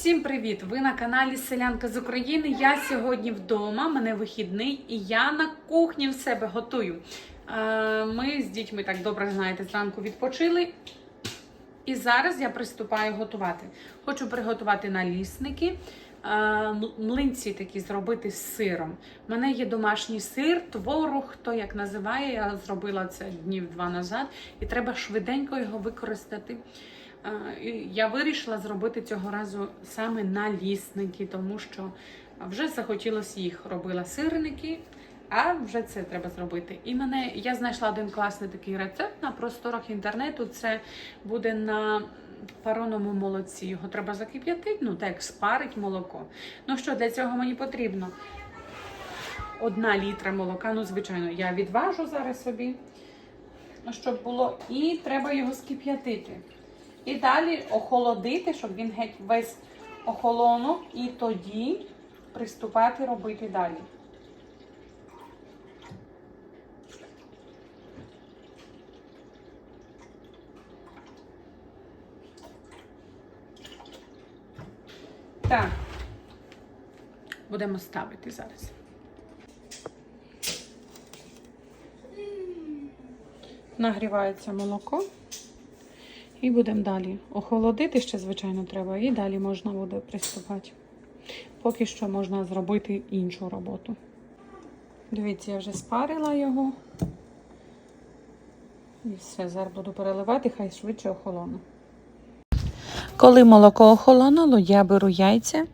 Всім привіт! Ви на каналі Селянка з України. Я сьогодні вдома, мене вихідний, і я на кухні в себе готую. Е, Ми з дітьми так добре знаєте, зранку відпочили. І зараз я приступаю готувати. Хочу приготувати налісники, е, млинці такі зробити з сиром. У мене є домашній сир, творог, хто як називає. Я зробила це днів два назад, і треба швиденько його використати. Я вирішила зробити цього разу саме налісники, тому що вже захотілося їх. Робила сирники, а вже це треба зробити. І мене я знайшла один класний такий рецепт на просторах інтернету. Це буде на пароному молоці. Його треба закип'ятити, ну так як спарить молоко. Ну що для цього мені потрібно? Одна літра молока. Ну, звичайно, я відважу зараз собі, щоб було, і треба його скип'ятити. І далі охолодити, щоб він геть весь охолонув, і тоді приступати робити далі. Так, будемо ставити зараз. Нагрівається молоко. І будемо далі. Охолодити ще, звичайно, треба, і далі можна буде приступати. Поки що можна зробити іншу роботу. Дивіться, я вже спарила його. І все, зараз буду переливати, хай швидше охолоне. Коли молоко охолонуло, я беру яйця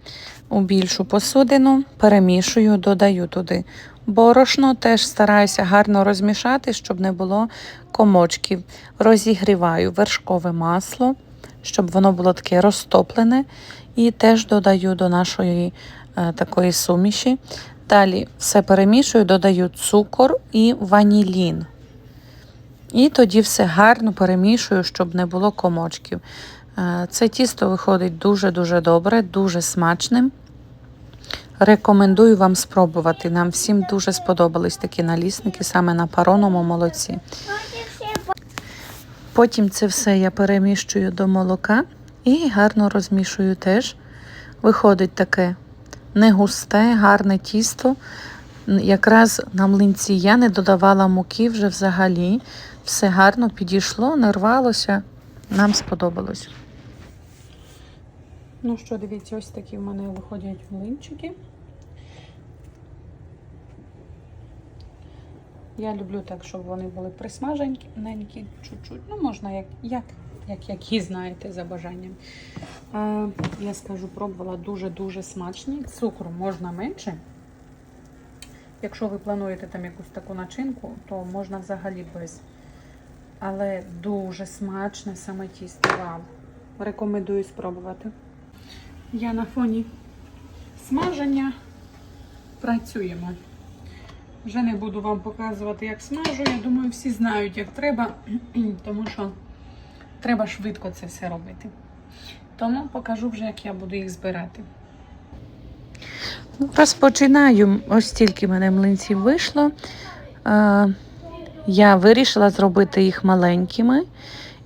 у більшу посудину, перемішую, додаю туди борошно, теж стараюся гарно розмішати, щоб не було комочків. Розігріваю вершкове масло, щоб воно було таке розтоплене, і теж додаю до нашої е, такої суміші. Далі все перемішую, додаю цукор і ванілін. І тоді все гарно перемішую, щоб не було комочків. Е, Це тісто виходить дуже-дуже добре, дуже смачним. Рекомендую вам спробувати. Нам всім дуже сподобались такі налісники саме на пароному молоці. Потім це все я переміщую до молока і гарно розмішую теж. Виходить таке не густе, гарне тісто. Якраз на млинці я не додавала муки вже взагалі. Все гарно підійшло, не рвалося. Нам сподобалось. Ну що, дивіться, ось такі в мене виходять млинчики. Я люблю так, щоб вони були присмаженькі, чуть-чуть. Ну, можна як, як, як, які знаєте, за бажанням. Е, я скажу, пробувала дуже-дуже смачні. Цукру можна менше. Якщо ви плануєте там якусь таку начинку, то можна взагалі без. Але дуже смачне саме тісто. Вау. Рекомендую спробувати. Я на фоні смаження працюємо. Вже не буду вам показувати, як смажу. Я думаю, всі знають, як треба, тому що треба швидко це все робити. Тому покажу вже, як я буду їх збирати. Розпочинаю, ось стільки мене млинців вийшло. Я вирішила зробити їх маленькими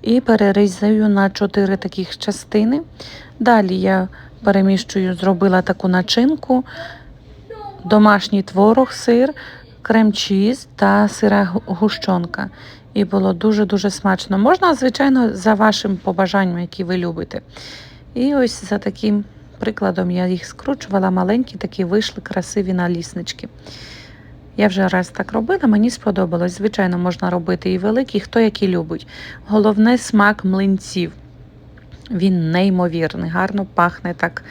і перерізаю на 4 таких частини. Далі я переміщую, зробила таку начинку, домашній творог, сир, крем-чіз та сира гу- гущонка. І було дуже-дуже смачно. Можна, звичайно, за вашим побажанням, які ви любите. І ось за таким прикладом я їх скручувала, маленькі такі вийшли красиві наліснички. Я вже раз так робила, мені сподобалось. Звичайно, можна робити і великі, хто які любить. Головне смак млинців. Він неймовірний, гарно пахне так.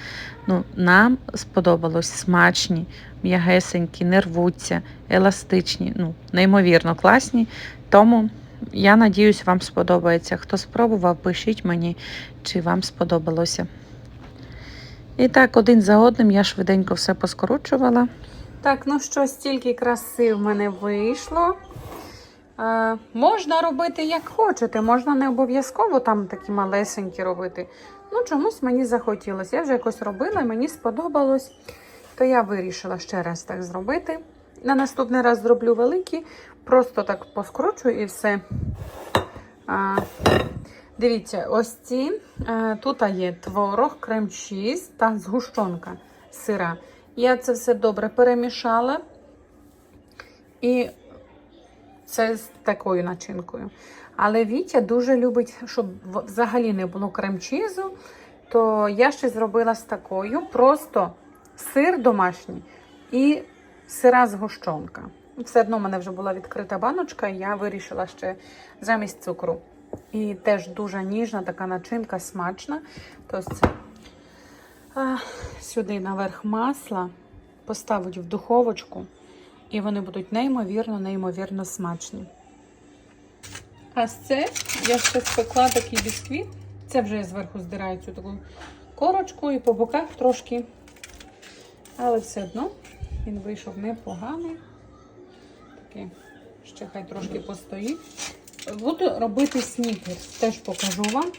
Ну, нам сподобалось смачні, м'ягесенькі, не рвуться, еластичні, ну, неймовірно класні. Тому я надіюсь, вам сподобається. Хто спробував, пишіть мені, чи вам сподобалося. І так, один за одним я швиденько все поскорочувала. Так, ну що, стільки краси в мене вийшло. Е, можна робити як хочете, можна не обов'язково там такі малесенькі робити. Ну, чомусь мені захотілося. Я вже якось робила, мені сподобалось. То я вирішила ще раз так зробити. На наступний раз зроблю великі, просто так поскручу і все. А, Дивіться, ось ці. е, Тут є творог, крем-чіз та згущенка сира. Я це все добре перемішала. І це з такою начинкою. Але Вітя дуже любить, щоб взагалі не було крем-чізу, то я ще зробила з такою. Просто сир домашній і сира згущенка. Все одно в мене вже була відкрита баночка, і я вирішила ще замість цукру. І теж дуже ніжна така начинка, смачна. Тобто сюди наверх масла поставить в духовочку, і вони будуть неймовірно, неймовірно смачні. А це я ще спекла такий бісквіт. Це вже я зверху здираю цю таку корочку і по боках трошки. Але все одно він вийшов непоганий. Такий, ще хай трошки постоїть. Буду робити снікерс, теж покажу вам.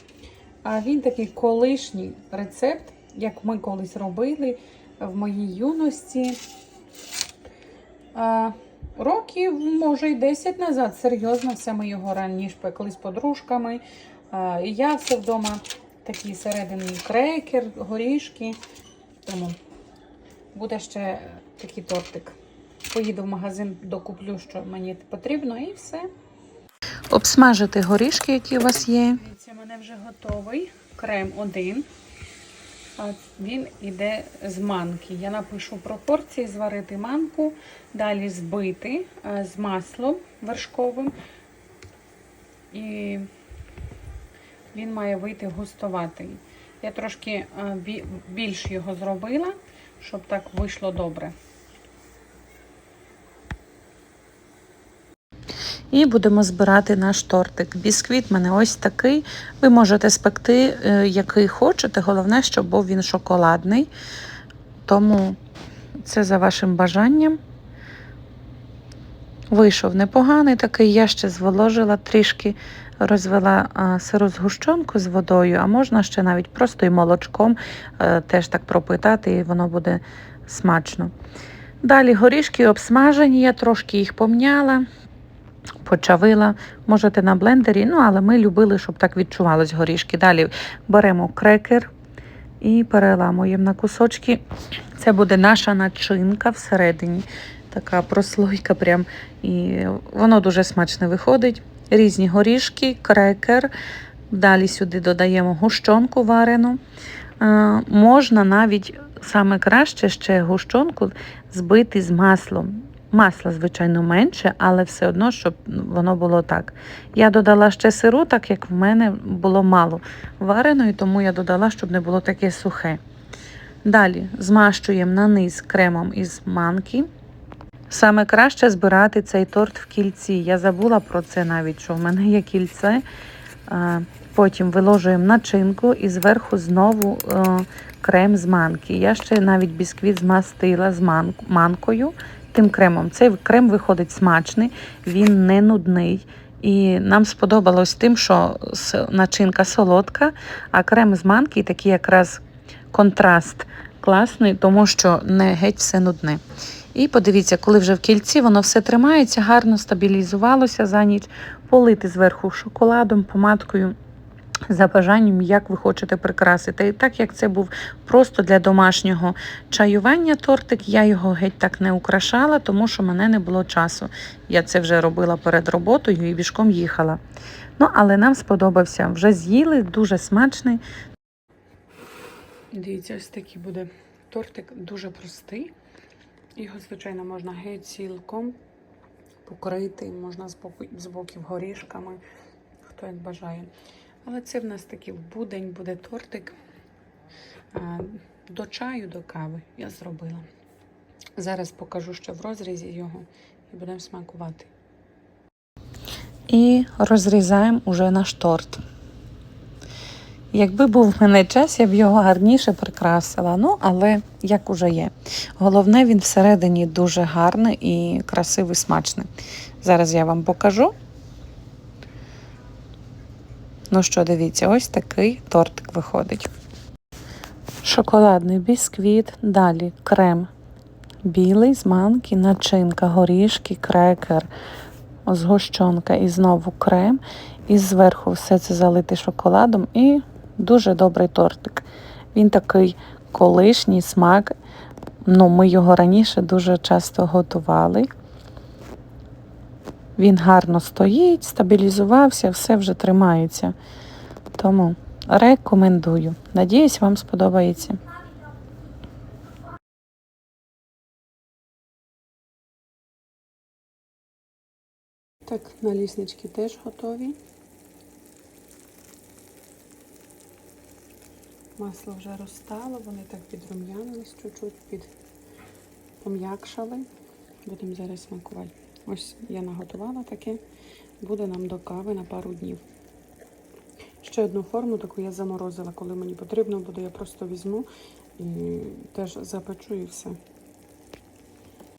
А він такий колишній рецепт, як ми колись робили в моїй юності. Років, може, й 10 назад. Серйозно, все ми його раніше пекли з подружками. І я все вдома такі середини крекер, горішки. Тому буде ще такий тортик. Поїду в магазин, докуплю, що мені потрібно, і все. Обсмажити горішки, які у вас є. Дивіться, мене вже готовий крем один. Він іде з манки. Я напишу пропорції, зварити манку, далі збити е, з маслом вершковим. І він має вийти густоватий. Я трошки е, більш його зробила, щоб так вийшло добре. І будемо збирати наш тортик. Бісквіт в мене ось такий. Ви можете спекти, е, який хочете. Головне, щоб був він шоколадний. Тому це за вашим бажанням. Вийшов непоганий такий. Я ще зволожила трішки, розвела сиру згущенку з водою, а можна ще навіть просто і молочком е, теж так пропитати, і воно буде смачно. Далі горішки обсмажені, я трошки їх помняла почавила, можете на блендері, ну але ми любили, щоб так відчувалось горішки. Далі беремо крекер і переламуємо на кусочки. Це буде наша начинка всередині. Така прослойка, прям, і воно дуже смачно виходить. Різні горішки, крекер. Далі сюди додаємо гущонку варену. Е, можна навіть саме краще ще гущонку збити з маслом. Масла, звичайно, менше, але все одно, щоб воно було так. Я додала ще сиру, так як в мене було мало вареної, тому я додала, щоб не було таке сухе. Далі змащуємо на низ кремом із манки. Саме краще збирати цей торт в кільці. Я забула про це навіть, що в мене є кільце. Потім виложуємо начинку і зверху знову е, крем з манки. Я ще навіть бісквіт змастила з манкою тим кремом. Цей крем виходить смачний, він не нудний. І нам сподобалось тим, що начинка солодка, а крем з манки такий якраз контраст класний, тому що не геть все нудне. І подивіться, коли вже в кільці воно все тримається, гарно стабілізувалося за ніч, полити зверху шоколадом, помадкою. За бажанням, як ви хочете прикрасити. І так як це був просто для домашнього чаювання тортик, я його геть так не украшала, тому що мене не було часу. Я це вже робила перед роботою і бішком їхала. Ну, але нам сподобався. Вже з'їли, дуже смачний. Дивіться, ось такий буде тортик, дуже простий. Його, звичайно, можна геть цілком покрити, можна з боків горішками, хто як бажає. Але це в нас такий будень буде тортик до чаю, до кави. Я зробила. Зараз покажу ще в розрізі його і будемо смакувати. І розрізаємо уже наш торт. Якби був в мене час, я б його гарніше прикрасила. Ну, але як уже є. Головне, він всередині дуже гарний і красивий, смачний. Зараз я вам покажу. Ну що, дивіться, ось такий тортик виходить. Шоколадний бісквіт, далі крем білий з манки, начинка, горішки, крекер, згущенка і знову крем. І зверху все це залити шоколадом і дуже добрий тортик. Він такий колишній смак. Ну, ми його раніше дуже часто готували. Він гарно стоїть, стабілізувався, все вже тримається. Тому рекомендую. Надіюсь, вам сподобається. Так, наліснички теж готові. Масло вже розтало, вони так підрум'янились чуть-чуть, під пом'якшали. Будемо зараз смакувати. Ось я наготувала таке. Буде нам до кави на пару днів. Ще одну форму таку я заморозила, коли мені потрібно буде, я просто візьму і теж запечу і все.